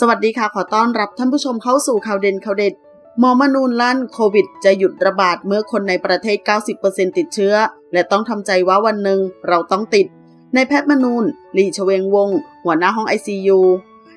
สวัสดีค่ะ ขอต้อนรับท่านผู้ชมเข้าสู่ข่าวเด่นข่าวเด็ดหมอมนูนลั่นโควิด จะหยุดระบาดเมื่อคนในประเทศ 90%ติดเชื้อ และต้องทำใจว่าวันหนึ่งเราต้องติด ในแพทย์มนูนลีชเวงวง หัวหน้าห้อง ICU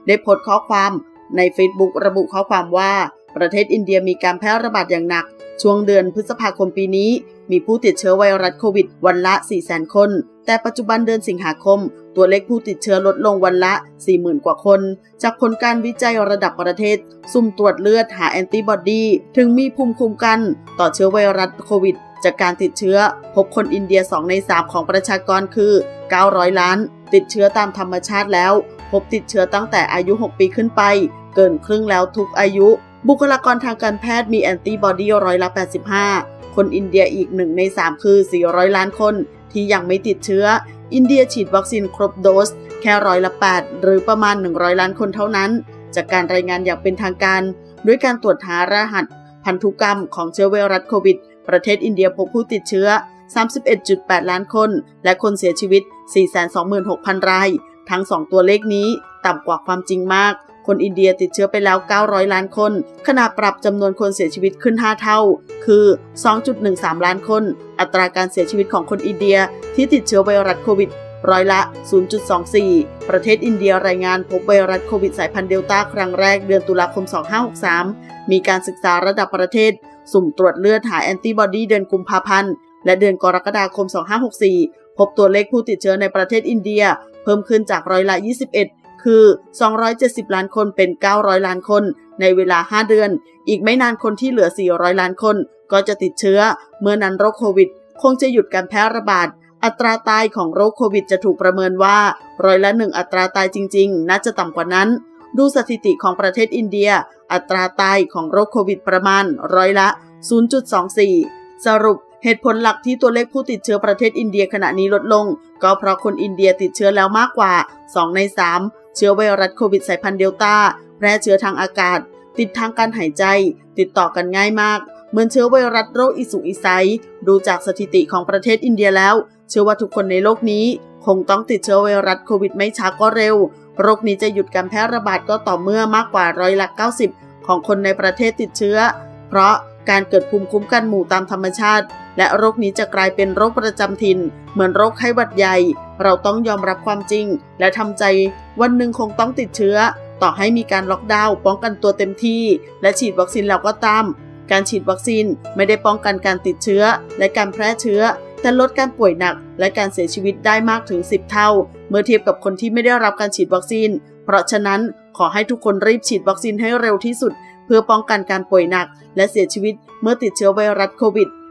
ได้โพสต์ข้อความใน Facebook ระบุข้อความว่า ประเทศอินเดียมีการแพร่ระบาดอย่างหนัก ช่วงเดือนพฤษภาคมปีนี้ มีผู้ติดเชื้อไวรัสโควิด วันละ 400,000 คน แต่ปัจจุบันเดือนสิงหาคม ตัวเลขผู้ติดเชื้อลดลงวันละ 40,000 กว่าคน จากผลการวิจัยระดับประเทศ สุ่มตรวจเลือดหาแอนติบอดี ถึงมีภูมิคุ้มกัน ต่อเชื้อไวรัสโควิด จากการติดเชื้อ พบคนอินเดีย 2 ใน 3 ของประชากรคือ 900 ล้าน ติดเชื้อตามธรรมชาติแล้ว พบติดเชื้อตั้งแต่อายุ 6 ปีขึ้นไป เกินครึ่งแล้วทุกอายุ บุคลากรทางการแพทย์มีแอนติบอดีร้อยละ 85คนอินเดียอีก1ใน 3 คือ 400 ล้านคน ที่ยังไม่ติดเชื้อ อินเดียฉีดวัคซีนครบโดส แค่ร้อยละ 8 หรือประมาณ 100 ล้านคนเท่านั้น จากการรายงานอย่างเป็นทางการ ด้วยการตรวจหารหัส พันธุกรรมของเชื้อไวรัสโควิด ประเทศอินเดียพบผู้ติดเชื้อ 31.8 ล้านคน และคนเสียชีวิต 426,000 ราย ทั้ง 2 ตัวเลขนี้ต่ำกว่าความจริงมาก คนอินเดียติดเชื้อไปแล้ว 900 ล้านคน ขณะปรับจำนวนคนเสียชีวิตขึ้น 5 เท่า คือ 2.13 ล้านคน อัตราการเสียชีวิตของคนอินเดียที่ติดเชื้อไวรัสโควิดร้อยละ 0.24 ประเทศอินเดียรายงานพบไวรัสโควิดสายพันธุ์เดลต้าครั้งแรกเดือนตุลาคม 2563 มีการศึกษาระดับประเทศ สุ่มตรวจเลือดหาแอนติบอดีเดือนกุมภาพันธ์ และเดือนกรกฎาคม 2564 พบตัวเลขผู้ติดเชื้อในประเทศอินเดีย เพิ่มขึ้นจากร้อยละ 21 คือ 270 ล้านคนเป็น 900 ล้านคน ในเวลา 5 เดือน อีกไม่นานคนที่เหลือ 400 ล้านคน ก็จะติดเชื้อ เมื่อนั้นโรคโควิด คงจะหยุดการแพร่ระบาด อัตราตายของโรคโควิดจะถูกประเมินว่าร้อยละหนึ่งอัตราตายจริง ๆ น่าจะต่ำกว่านั้น ดูสถิติของประเทศอินเดีย อัตราตายของโรคโควิดประมาณร้อยละ 0.24 สรุปเหตุผลหลักที่ตัวเลขผู้ติดเชื้อประเทศอินเดียขณะนี้ลดลง ก็เพราะคนอินเดียติดเชื้อแล้วมากกว่า 2 ใน 3 เชื้อไวรัสโควิดสายพันธุ์เดลต้าแพร่เชื้อทางอากาศ ติดทางการหายใจ ติดต่อกันง่ายมาก เหมือนเชื้อไวรัสโรคอิสุอิไซดูจากสถิติของประเทศอินเดียแล้ว เชื่อว่าทุกคนในโลกนี้ คงต้องติดเชื้อไวรัสโควิดไม่ช้าก็เร็ว โรคนี้จะหยุดการแพร่ระบาดก็ต่อเมื่อมากกว่าร้อยละ90 ของคนในประเทศติดเชื้อ เพราะการเกิดภูมิคุ้มกันหมู่ตามธรรมชาติ และโรคนี้จะกลายเป็นโรคประจำถิ่น เหมือนโรคไข้หวัดใหญ่ เราต้องยอมรับความจริง และทำใจวันหนึ่งคงต้องติดเชื้อ ต่อให้มีการล็อกดาวน์ป้องกันตัวเต็มที่ และฉีดวัคซีนแล้วก็ตาม การฉีดวัคซีนไม่ได้ป้องกันการติดเชื้อ และการแพร่เชื้อ แต่ลดการป่วยหนัก และการเสียชีวิตได้มากถึง 10 เท่า เมื่อเทียบกับคนที่ไม่ได้รับการฉีดวัคซีน เพราะฉะนั้นขอให้ทุกคนรีบฉีดวัคซีนให้เร็วที่สุด เพื่อป้องกันการป่วยหนัก และเสียชีวิตเมื่อติดเชื้อไวรัสโควิด